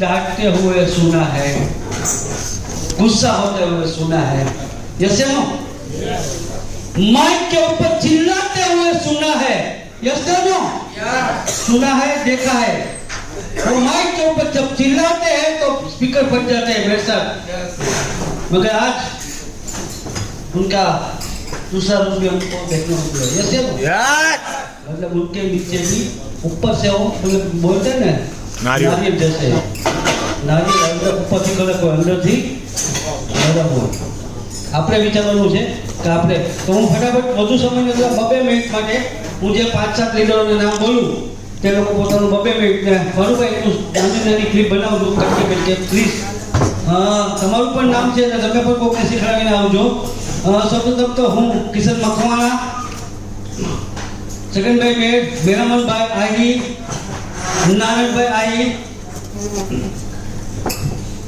डांटते हुए सुना है। गुस्सा होते हुए सुना है। Yes no? माइक के ऊपर चिल्लाते हुए सुना है। Yes no? सुना है देखा है। वो माइक के ऊपर जब चिल्लाते हैं तो स्पीकर फट जाते हैं मेरे साथ। मगर आज उनका दूसरा रूप भी हमको देखने को मिला यस नो? मतलब उनके नीचे भी ऊपर से वो मतलब बोलते हैं ना અંદરથી આપણે વિચારવાનું છે કે આપણે, તો હું ફટાફટ વધુ સમય અંદર બબે મિનિટ માટે હું જે પાંચ સાત લીડરોનું નામ બોલું, તે લોકો પોતાનું બબે મિનિટને ફરુભાઈ તું નાની નાની ક્લિપ બનાવજો પ્રેક્ટિકલ છે પ્લીઝ તમારું પણ નામ છે અને તમે પણ કોઈને શીખવાડીને આવજો. સૌપ્રથમ તો હું કિશન મખવાણા સેકન્ડ ભાઈ મેર મેરામણભાઈ આહી નારાયણભાઈ આહિર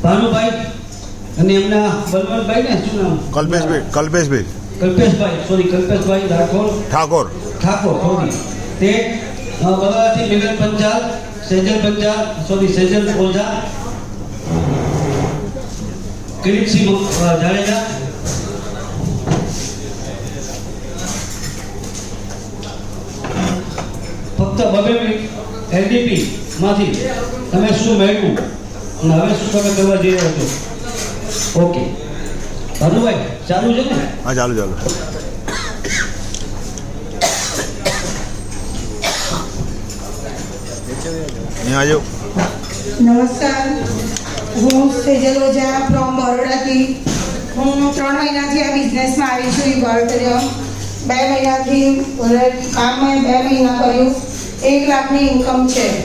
ભાનુભાઈ અને એમના બલવંતભાઈ ને શું નામ? કલ્પેશભાઈ કલ્પેશભાઈ. કલ્પેશભાઈ સોરી કલ્પેશભાઈ રાઠોડ. ઠાકોર. ઠાકોર સોરી તે અ, બરોડાથી મિલન પંચાલ સેજલ પંચાલ સોરી સેજલ ઓઝા કિરીટસિંહ અ, જાડેજા. ફક્ત બબે મિનિટ. એલડીપી માંથી તમે શું મેળવ્યું? અને હવે શું તમે કરવા જઈ રહ્યા છો? ઓકે ભાનુભાઈ ચાલુ છે ને? હા ચાલુ ચાલુ. નમસ્કાર. હું સેજલ ઓઝા ફ્રોમ બરોડાથી. હું ત્રણ મહિનાથી આ બિઝનેસમાં આવી છું ઇવોલ્ટરિયમ બે મહિનાથી કામમાં કામ મેં બે મહિના કર્યું. એક લાખની ઇન્કમ છે.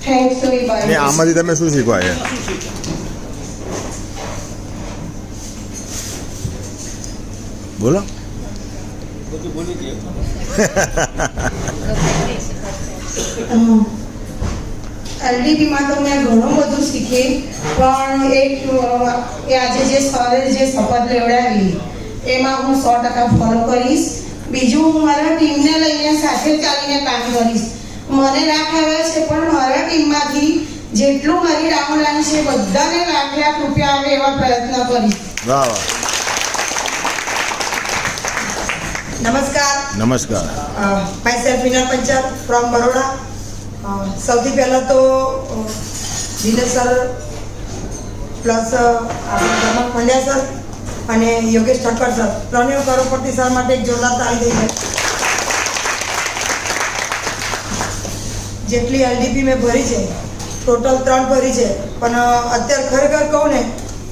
થેન્ક્સ ટુ ને આમાંથી તમે શું શીખવા છે બોલો. એલડીપીમાં તો મેં ઘણું બધું શીખી પણ એક આજે જે સરે જે શપથ લેવડાવી એમાં હું સો ટકા ફોલો કરીશ. બીજું હું મારા ટીમને લઈને સાથે ચાલીને કામ કરીશ. મને લાખ આવ્યા છે પણ મારા ટીમમાંથી જેટલું મારી લાઈન છે બધાને લાખ લાખ રૂપિયા આવે એવા પ્રયત્ન કરીશ. નમસ્કાર. નમસ્કાર. Myself Winner Panchal from Baroda. સૌથી પહેલાં તો દિનેશ સર પ્લસ આપણા રમણ પંડ્યા સર અને યોગેશ ઠક્કર સર ત્રણેય કરોડપતિ સર માટે એક જોરદાર તાળી દઈને જાય જેટલી એલડીપી મેં ભરી છે ટોટલ ત્રણ ભરી છે, પણ અત્યારે ખરેખર કહું ને,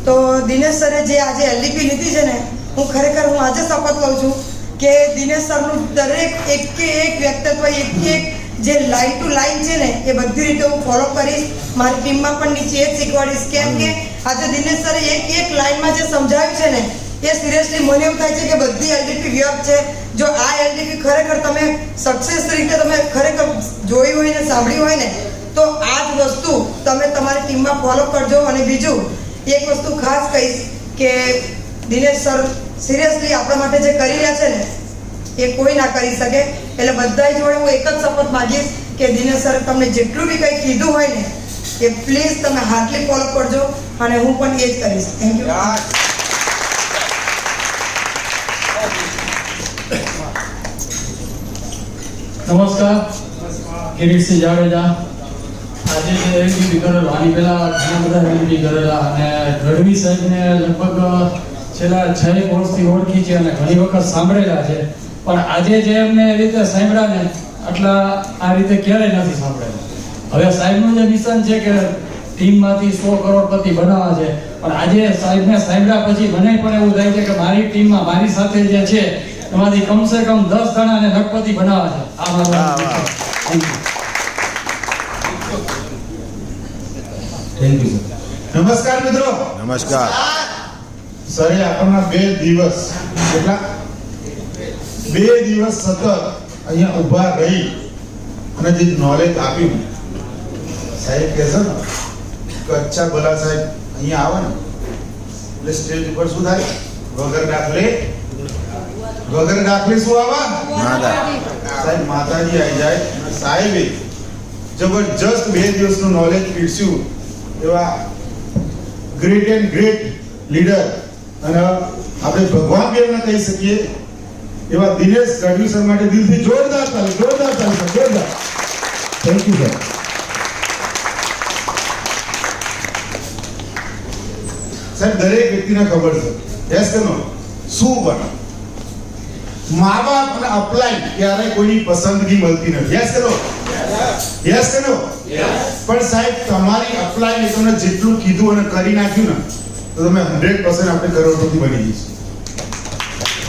તો દિનેશ સરે જે આજે એલડીપી લીધી છે ને, હું ખરેખર, હું આજે શપથ લઉં છું કે દિનેશ સરનું દરેક એક કે એક વ્યક્તિત્વ, એક કે એક જે લાઈન ટુ લાઈન છે ને, એ બધી રીતે હું ફોલો કરીશ. મારી ટીમમાં પણ નીચે એ જ શીખવાડીશ. કેમ કે આજે દિનેશ સરે એક એક લાઈનમાં જે સમજાવ્યું છે ને, એ સિરિયસલી મને એવું થાય છે કે બધી એલડીપી વ્યર્થ છે. જો આ એલડીપી ખરેખર તમે સક્સેસ રીતે તમે ખરેખર જોઈ હોય ને, સાંભળી હોય ને, તો આ જ વસ્તુ તમે તમારી ટીમમાં ફોલો કરજો. અને બીજું, એક વસ્તુ ખાસ કહીશ કે દિનેશ સર સિરિયસલી આપણા માટે જે કરી રહ્યા છે ને, એ કોઈ ના કરી શકે. એટલે બધા જોડે હું એક જ શપથ માગીશ કે દિનેશ સર તમને જેટલું બી કંઈ કીધું હોય ને એ પ્લીઝ તમે હાર્ટલી ફોલો કરજો અને હું પણ એ જ કરીશ. થેન્ક યુ નમસ્કાર. કિરીટસિંહ જાડેજા. આજે જે એલબી કરેલો આની પહેલા ઘણા બધા એલબી કરેલા અને ગઢવી સાહેબને લગભગ છેલ્લા છ એક વર્ષથી ઓળખી છે અને ઘણી વખત સાંભળેલા છે. પણ આજે જે એમને એ રીતે સાંભળ્યા ને, આટલા આ રીતે ક્યારેય નથી સાંભળેલા. હવે સાહેબનું જે મિશન છે કે ટીમમાંથી સો કરોડપતિ બનાવવા છે પણ આજે સાહેબને સાંભળ્યા પછી મને પણ એવું થાય છે કે મારી ટીમમાં મારી સાથે જે છે એમાંથી કમસે કમ દસ જણાને લખપતિ બનાવવા છે. આ મારો. થેન્ક યુ નમસ્કાર મિત્રો. નમસ્કાર. સરે આપણને બે દિવસ કેટલા? બે દિવસ સતત અહીંયા ઊભા રહી અને જે નોલેજ આપ્યું. સાહેબ કહે છે ને? કે અચ્છા ભલા સાહેબ અહીંયા આવે ને એટલે સ્ટેજ ઉપર શું થાય? વગર દાખલે વગર દાખલે શું આવે? માતા સાહેબ માતાજી આવી જાય. સાહેબે જબરજસ્ત બે દિવસનું નોલેજ પીરસ્યું એવા ગ્રેટ એન્ડ ગ્રેટ લીડર અને આપણે ભગવાન એમને કહી શકીએ એવા દિનેશ ગઢવી સર માટે દિલથી જોરદાર તાલી જોરદાર તાલી જોરદાર. થેન્ક યુ સર સાહેબ, દરેક વ્યક્તિને ખબર છે. યસ કે નો શું બને? મા બાપ અને અપ્લાય ક્યારે કોઈની પસંદગી મળતી નથી. યસ કે નો યસ કે નો પણ સાહેબ, તમારી અપ્લાય તમને જેટલું કીધું અને કરી નાખ્યું ને, તો તમે હંડ્રેડ પર્સન્ટ આપણે કરોડપતિ બની જઈશું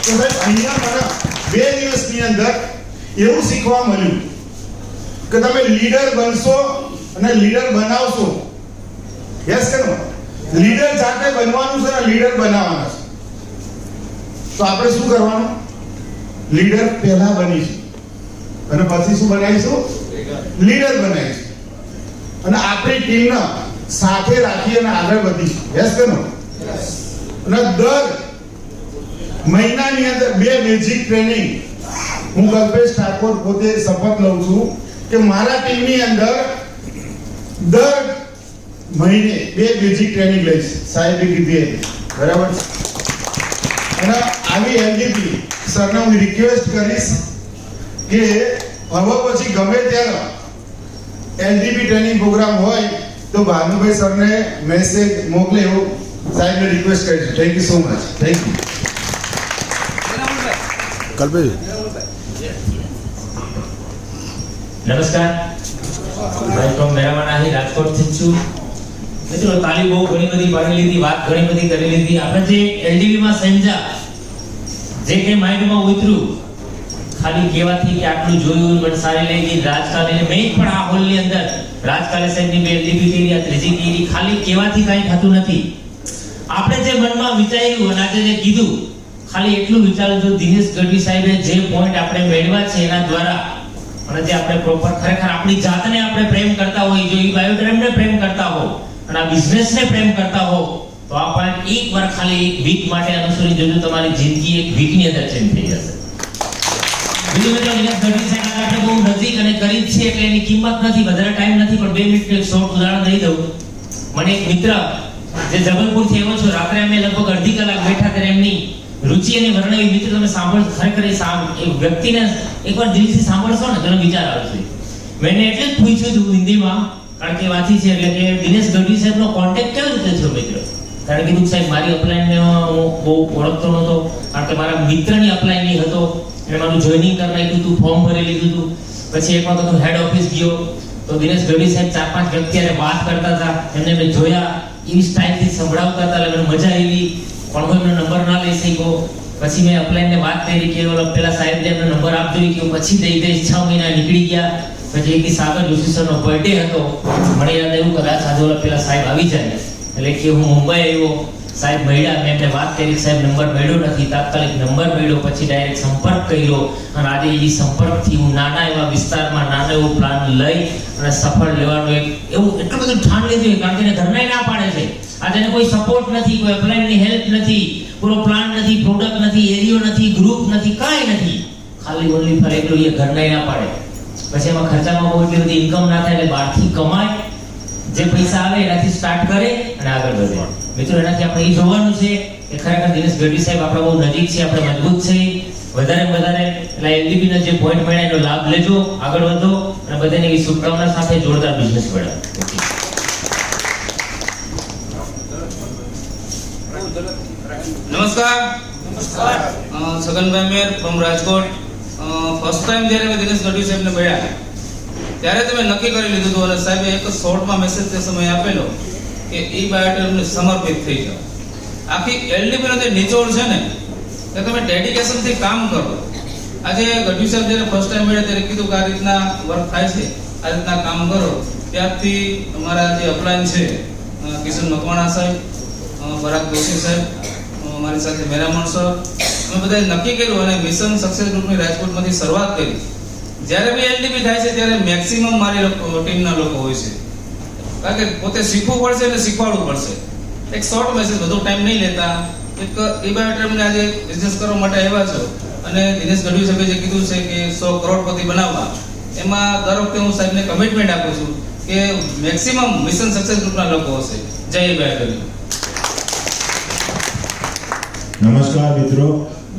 તો સાહેબ, અહીંયા મને બે દિવસની અંદર એવું શીખવા મળ્યું કે તમે લીડર બનશો અને લીડર બનાવશો. યસ કે નો લીડર જાતે બનવાનું છે અને લીડર બનાવવાના છે. તો આપણે શું કરવાનું? લીડર પહેલા બનીશું અને પછી શું બનાવીશું? લીડર બનાવીશું. અને આપણી ટીમને સાથે રાખી અને આગળ વધીશું. યસ કે નો અને દર મહિનાની અંદર બે બેઝિક ટ્રેનિંગ હું કલ્પેશ ઠાકોર પોતે શપથ લઉં છું કે મારા ટીમની અંદર દર મહિને બે બેઝિક ટ્રેનિંગ લઈશ સાહેબે કીધી એમ. બરાબર અને આવી એલડીપી સરને હું રિક્વેસ્ટ કરીશ કે હવે પછી ગમે ત્યારે એલડીપી ટ્રેનિંગ પ્રોગ્રામ હોય તો ભાનુભાઈ સરને મેસેજ મોકલે એવું સાહેબને રિક્વેસ્ટ કરીશ. Thank you so much thank you Kalpesh. નમસ્કાર. ભાઈ ફ્રોમ મેરામાનાહી રાજકોટથી છું. મિત્રો તાલીમ બહુ ઘણી બધી પાડી લીધી, વાત ઘણી બધી કરી લીધી. આપણે જે એલડીબીમાં સમજ્યા જે કે માઇન્ડમાં ઉતર્યું, ખાલી કહેવાથી કે આટલું જોયું મને સારી લઈ ગઈ, રાજકારણી મેં પણ આ હોલની અંદર રાજકાલે સાહેબની બે એલડીબી કરી આ ત્રીજી કરી ખાલી કહેવાથી કાંઈ થતું નથી. આપણે જે મનમાં વિચાર્યું અને આજે જે કીધું, ખાલી એટલું વિચારું જો દિનેશ ગઢવી સાહેબે જે પોઈન્ટ આપણે મેળવ્યા છે એના દ્વારા, અને જે આપણે પ્રોપર ખરેખર આપણી જાતને આપણે પ્રેમ કરતા હોય, જો એ બાયોગ્રામને પ્રેમ કરતા હો અને આ બિઝનેસને પ્રેમ કરતા હો, તો આ પોઈન્ટ એક વાર ખાલી એક વીક માટે અનુસરી જોજો, તમારી જિંદગી એક વીકની અંદર ચેન્જ થઈ જશે. બીજું મિત્રો દિનેશ ગઢવી સાહેબ આપણે બહુ નજીક અને કરીબ છે એટલે એની કિંમત નથી, વધારે ટાઈમ નથી, પણ બે મિનિટનું એક શોર્ટ ઉદાહરણ દઈ દઉં. મને એક મિત્ર, જે જબલપુરથી આવ્યો છો, રાત્રે અમે લગભગ અડધી કલાક બેઠા ત્યારે એમની રુચિ અને વર્ણવી મિત્ર તમે સાંભળ, ખરેખર એ વ્યક્તિને એકવાર દિલથી સાંભળશો ને તેનો વિચાર આવશે. મેં એટલે જ પૂછ્યું હતું હિન્દીમાં કારણ કે વાંચી છે, એટલે કે દિનેશ ગઢવી સાહેબનો કોન્ટેક્ટ કેવી રીતે થયો મિત્ર? કારણ કે સાહેબ, મારી અપલાઈનને હું બહુ ઓળખતો નહોતો. કારણ કે મારા મિત્રની અપલાઈનની હતો. એને મારું જોઈનિંગ કરી નાખ્યું હતું ફોર્મ ભરી લીધું હતું. પછી એક વખત હું હેડ ઓફિસ ગયો. તો દિનેશ ગઢવી સાહેબ ચાર પાંચ વ્યક્તિ વાત કરતા હતા. એમને મેં જોયા, એવી સ્ટાઇલથી સંભળાવતા હતા, એટલે મજા આવી. પણ હું એમનો નંબર ના લઈ શક્યો. પછી મેં અપલાઈનને વાત કરી કે પેલા સાહેબને એમનો નંબર આપજો. કે પછી દઈ દઈશ, છ મહિના નીકળી ગયા. પછી દી સાગર જોશી સરનો બર્થડે હતો. મને યાદ આવ્યું કદાચ આજે ઓલા પેલા સાહેબ આવી જાય. એટલે કે હું મુંબઈ આવ્યો. સાહેબ મળ્યા, મેં એમને વાત કરી, સાહેબ નંબર મળ્યો નથી. તાત્કાલિક નંબર મળ્યો, પછી ડાયરેક્ટ સંપર્ક કર્યો. અને આજે એ સંપર્કથી હું નાના એવા વિસ્તારમાં નાનો એવો પ્લાન લઈ અને સફળ લેવાનું એક એવું એટલું બધું ઠાણ લીધું કારણ કે એને ઘરના ના પાડે છે. આજે એને કોઈ સપોર્ટ નથી, કોઈ અપ્લાયની હેલ્પ નથી, પૂરો પ્લાન નથી પ્રોડક્ટ નથી, એરિયો નથી ગ્રુપ નથી, કાંઈ નથી. ખાલી ઓનલી ફર એટલું એ ઘરના ના પાડે. પછી એમાં ખર્ચામાં બહુ એટલી બધી ઇન્કમ ના થાય એટલે બહારથી કમાય. જે પૈસા આવે એનાથી સ્ટાર્ટ કરે અને આગળ વધે. મિત્રો એનાથી આપણે એ જોવાનું છે કે ખરેખર દિનેશ ગઢવી સાહેબ આપણા બહુ નજીક છે આપણે મજબૂત છે. વધારે વધારે એટલે એલડીબી ના જે પોઈન્ટ મળ્યા એનો લાભ લેજો આગળ વધો અને બધાને એવી શુભકામના સાથે જોરદાર બિઝનેસ મળે નમસ્કાર. નમસ્કાર. Chhaganbhai Mer from Rajkot. First time જ્યારે મેં દિનેશ ગઢવી સાહેબને મળ્યા, ત્યારે તમે નક્કી કરી લીધું હતું અને સાહેબે એક શોર્ટમાં મેસેજ તે સમયે આપેલો કે ઈ બાયોટેમને સમર્પિત થઈ જાઓ. આખી એલડીપીનો જે નિચોડ છે ને કે તમે ડેડિકેશનથી કામ કરો. આજે ગઢવી સાહેબ જ્યારે ફર્સ્ટ ટાઈમ મળ્યા ત્યારે કીધું કે આ રીતના વર્ક થાય છે, આ રીતના કામ કરો. ત્યારથી અમારા જે અપલાયન છે કિશન મકવાણા સાહેબ બરાક દોશી સાહેબ મારી સાથે મેરામણ સર અમે બધાએ નક્કી કર્યું અને મિશન સક્સેસ ગ્રુપની રાજકોટમાંથી શરૂઆત કરી. જ્યારે બી એલડીપી થાય છે ત્યારે મેક્સિમમ મારી ટીમના લોકો હોય છે. કારણ કે પોતે શીખવું પડશે અને શીખવાડવું પડશે. એક શોર્ટ મેસેજ બધો ટાઈમ નહીં લેતા. એક ઇબાયોટ્રેમને આજે બિઝનેસ કરવા માટે આવ્યા છો. અને દિનેશ ગઢવી સાહેબે જે કીધું છે કે સો કરોડપતિ બનાવવા. એમાં દર વખતે હું સાહેબને કમિટમેન્ટ આપું છું કે મેક્સિમમ મિશન સક્સેસ ગ્રુપના લોકો હશે. જય ઇબાયોટ્રેમ કરી નમસ્કાર મિત્રો.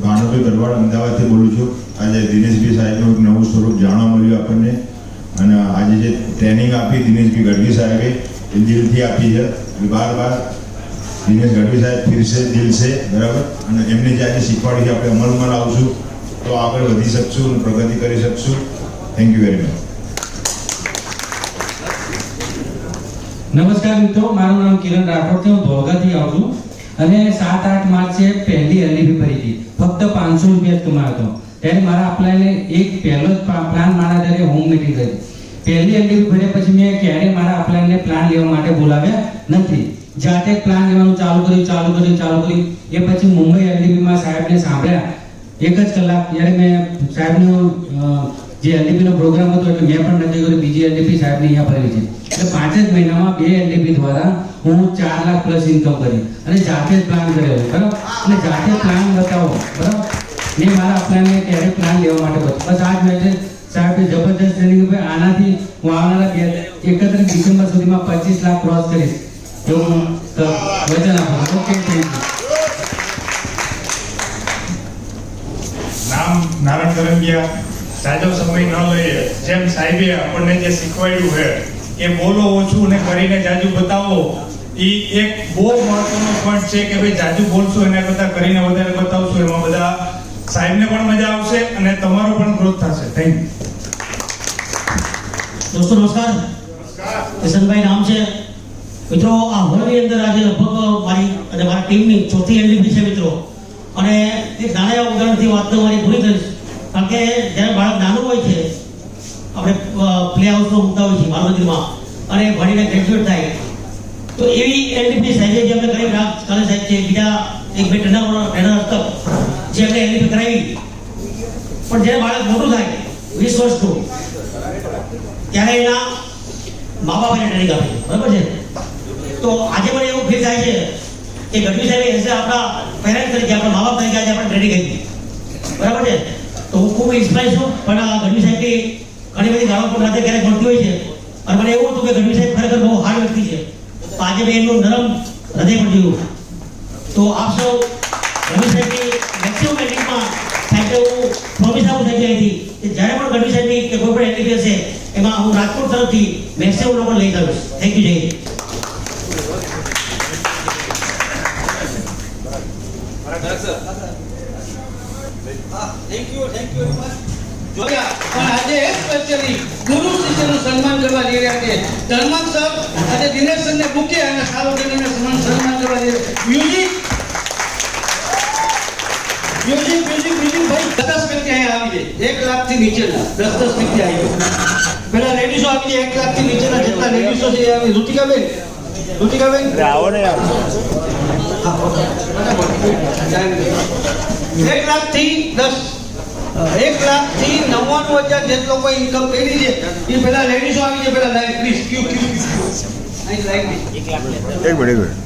ભાનુભાઈ ગરવાડ અમદાવાદથી બોલું છું. આજે દિનેશભાઈ સાહેબનું એક નવું સ્વરૂપ જાણવા મળ્યું આપણને. અને આજે જે ટ્રેનિંગ આપી દિનેશભાઈ ગઢવી સાહેબે, એ દિલથી આપી છે. બાર બાર દિનેશ ગઢવી સાહેબ ફિરશે દિલ છે બરાબર? અને એમને જે આજે શીખવાડી છે, આપણે અમલમાં લાવશું, તો આગળ વધી શકશું અને પ્રગતિ કરી શકશું. થેન્ક યુ વેરી મચ નમસ્કાર મિત્રો, મારું નામ કિરણ રાઠોડ છે. હું ધોળકાથી આવું છું. અને સાત આઠ માર્ચે પહેલી એલડીપી ભરી હતી. ફક્ત પાંચસો રૂપિયા જ કમાયો હતો. ત્યારે મારા અપ્લાયને એક પહેલો જ પ્લાન મારા ત્યારે હોમ મીટિંગ કરી પહેલી એલડીપી ભર્યા પછી મેં ક્યારેય મારા અપ્લાયને પ્લાન લેવા માટે બોલાવ્યા નથી. જાતે પ્લાન લેવાનું ચાલુ કર્યું ચાલુ કર્યું ચાલુ કર્યું. એ પછી મુંબઈ એલડીબીમાં સાહેબને સાંભળ્યા. એક જ કલાક જ્યારે મેં સાહેબનો જે એલડીપી પ્રોગ્રામ હતો એટલે મેં પણ નક્કી કર્યું બીજી એલડીપી સાહેબની અહીંયા ભરેલી છે. એટલે પાંચ જ મહિનામાં બે એનડીપી દ્વારા હું ચાર લાખ પ્લસ ઇન્કમ કરી. અને જાતે જ પ્લાન કર્યો બરાબર? અને જાતે પ્લાન બતાવો, બરાબર? મેં મારા અપ્લાયને ક્યારે પ્લાન લેવા માટે બસ આ જ મેં સાહેબે જબરદસ્ત ટ્રેનિંગ આનાથી હું આવનારા બે એકત્રીસ ડિસેમ્બર સુધીમાં પચીસ લાખ ક્રોસ કરીશ. એવું હું વચન આપું. ઓકે થેન્ક યુ નામ નારાયણ કરંબિયા. સાજો સમય ન લઈએ. જેમ સાહેબે આપણને જે શીખવાડ્યું છે કે બોલો ઓછું ને કરીને જાજુ બતાવો. એ એક બહુ મહત્વનો પોઈન્ટ છે કે ભાઈ જાજુ બોલશો એના કરતાં કરીને વધારે બતાવશો, એમાં બધા સાહેબને પણ મજા આવશે અને તમારો પણ ગ્રોથ થશે. થેન્ક દોસ્તો, નમસ્કાર. કિશનભાઈ નામ છે. મિત્રો, આ હોલની અંદર આજે લગભગ મારી અને મારા ટીમની ચોથી એન્ટ્રી છે મિત્રો. અને એક નાના એવા ઉદાહરણથી વાત તો મારી પૂરી કરીશ. કારણ કે જ્યારે બાળક નાનું હોય છે આપણે પ્લે હાઉસનો મુદ્દા હોય છે મંદિરમાં અને ભણીને ગ્રેજ્યુએટ થાય. તો એવી એલડીપી સાહેબ જે અમે કરાવી રાજ કાલે સાહેબ છે, બીજા એક બે ટ્રેનર ટ્રેનર હતા, જે અમને એલડીપી કરાવી. પણ જ્યારે બાળક મોટું થાય, વીસ વર્ષનું ત્યારે એના મા બાપાને ટ્રેનિંગ આપે. બરાબર છે? તો આજે મને એવું ફીલ થાય છે કે ગઢવી સાહેબ એઝ આપણા પેરેન્ટ તરીકે, આપણા મા બાપ તરીકે આજે આપણે ટ્રેનિંગ આપી. બરાબર છે? તો હું ખૂબ ઇન્સ્પાયર છું, પણ આ ગઢવી સાહેબની ઘણી બધી ગામો પણ રાતે ક્યારેક મળતી હોય છે. અને મને એવું હતું કે ગઢવી સાહેબ ખરેખર બહુ હાર્ડ વ્યક્તિ છે. તો આજે મેં એમનું નરમ હૃદય પણ જોયું. તો આપ સૌ ગઢવી સાહેબની મેક્સિમમ એટિંગમાં સાહેબને હું પ્રોમિસ આપું થઈ ગઈ હતી કે જ્યારે પણ ગઢવી સાહેબની કે કોઈ પણ એક્ટિવિટી હશે, એમાં હું રાજકોટ તરફથી મેક્સિમમ લોકો લઈ જાઉં thank you Jay. Thank you thank you જોયા. પણ આજે સ્પેશિયલી ગુરુ શિષ્યનું સન્માન કરવા જઈ રહ્યા છે. ધર્મક સર, આજે દિનેશ સરને મૂકે અને સારો દિનેશને સન્માન સન્માન કરવા જઈ મ્યુઝિક. Music music music. ભાઈ દસ વ્યક્તિ અહીંયા આવી જાય. એક લાખ નીચેના. દસ દસ વ્યક્તિ આવી જાય. પેલા લેડીઝો આવી જાય, એક લાખ નીચેના જેટલા લેડીઝો છે એ આવી રુચિકાબેન રુચિકાબેન આવો ને યાર એક લાખથી દસ. એક લાખથી નવ્વાણું હજાર જેટલો કોઈ ઇન્કમ કરી છે એ પેલા લેડીઝો આવી છે પેલા લાઈટ પ્લીઝ ક્યુ ક્યુ અહીં એક મિનિટ એક મિનિટ. એક મિનિટ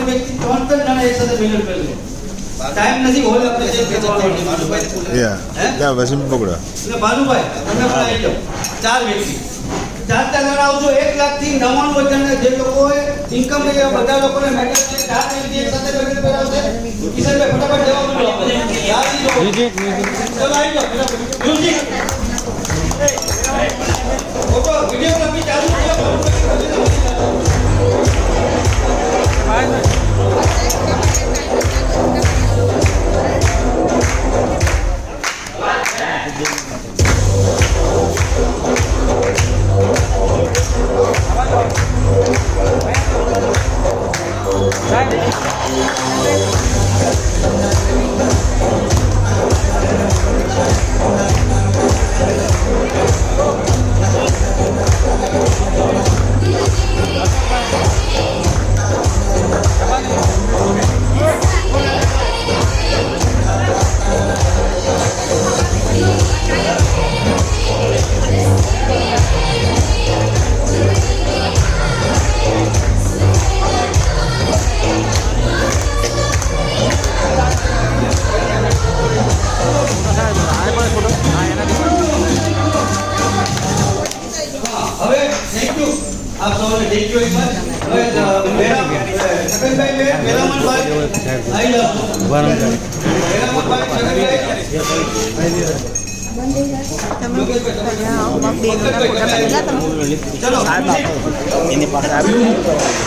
ત્રણ વ્યક્તિ ત્રણ ત્રણ જણા એક સાથે કરી લે ટાઈમ નથી હોલ આપણે જે યા ત્યાં પકડો. એટલે ભાનુભાઈ તમે પણ આવી જાઓ. ચાર વ્યક્તિ. ચાર ચાર જણા આવજો એક લાખથી નવ્વાણું હજાર જે લોકોએ ઇન્કમ લઈ બધા લોકોને મેડમ છે ચાર વ્યક્તિ એક સાથે કરાવશે કિશનભાઈ ફટાફટ જવાબ બોલો આપણે યાદી લો ચલો આવી જાઓ. મ્યુઝિક.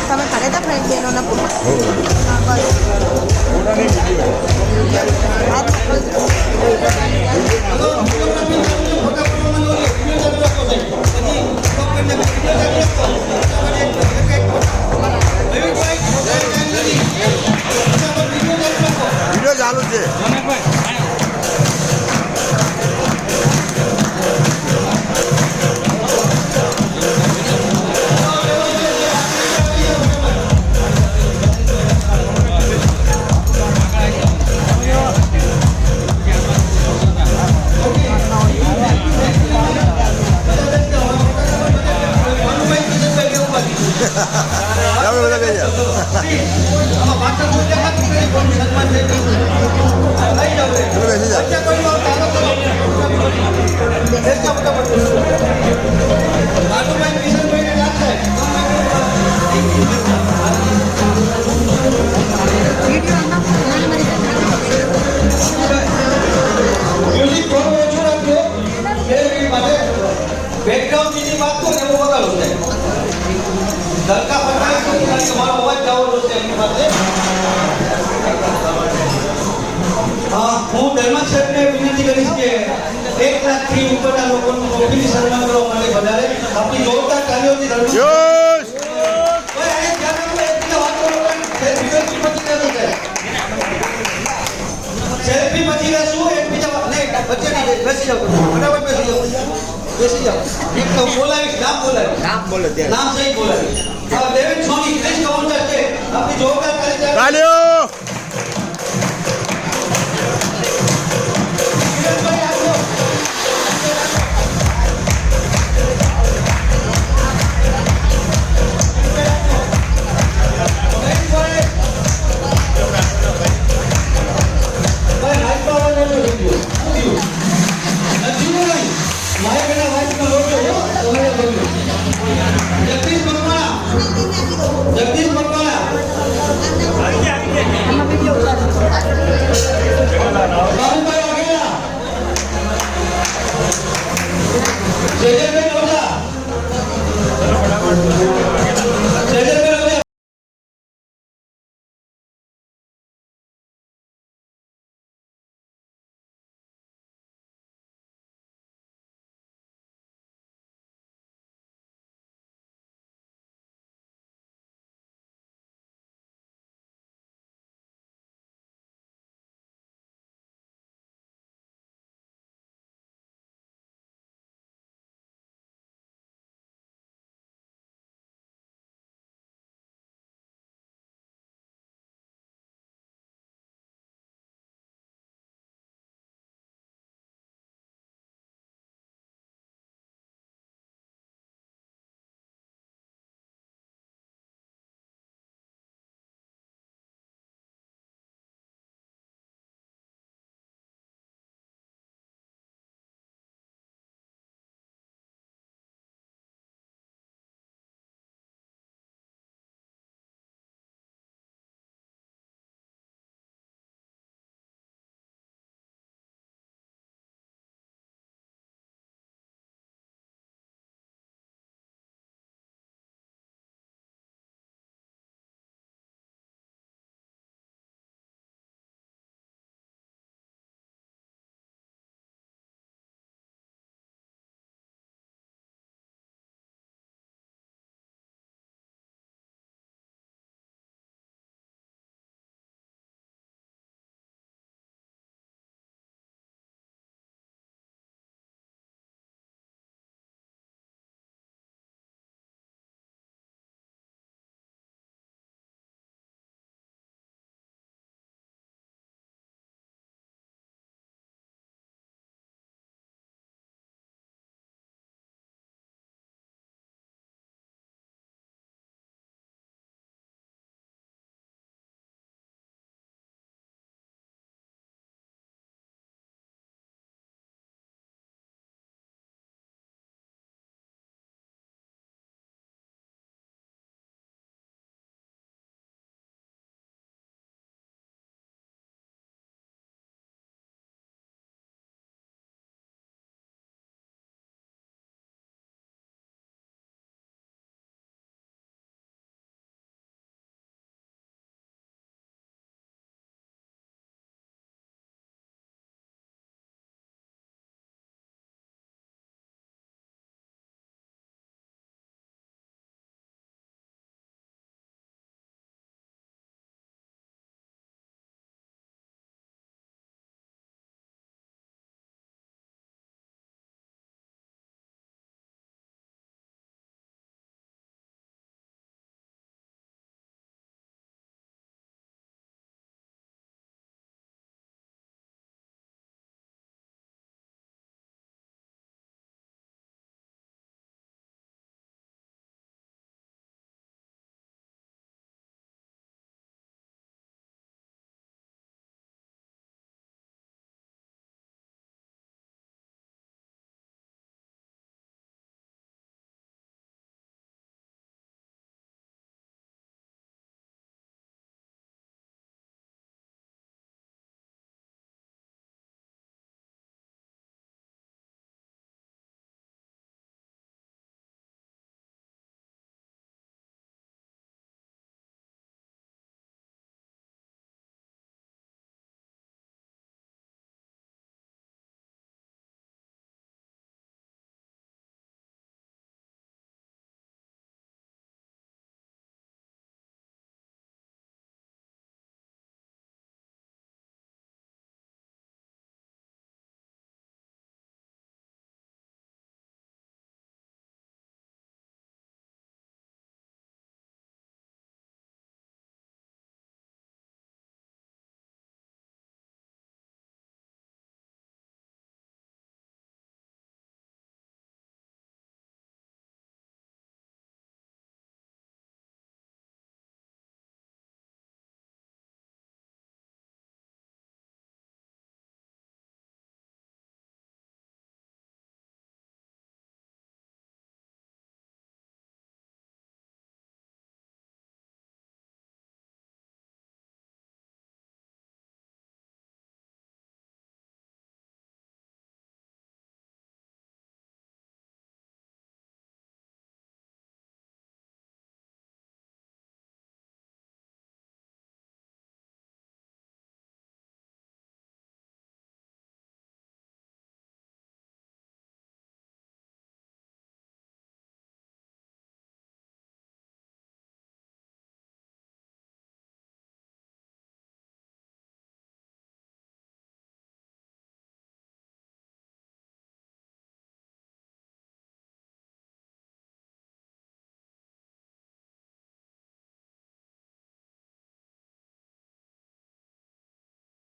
તમે કરે તા ફ્રેન્ડ બહેનોના ફોટો વીડિયો એક તો બોલાવીશ નામ બોલાવીશ. નામ બોલો નામ સહી બોલાવીશ. સોની ક્રિસ કાઉન્ટર છે. આપણી જોરદાર કરી ચાલે. તાલીઓ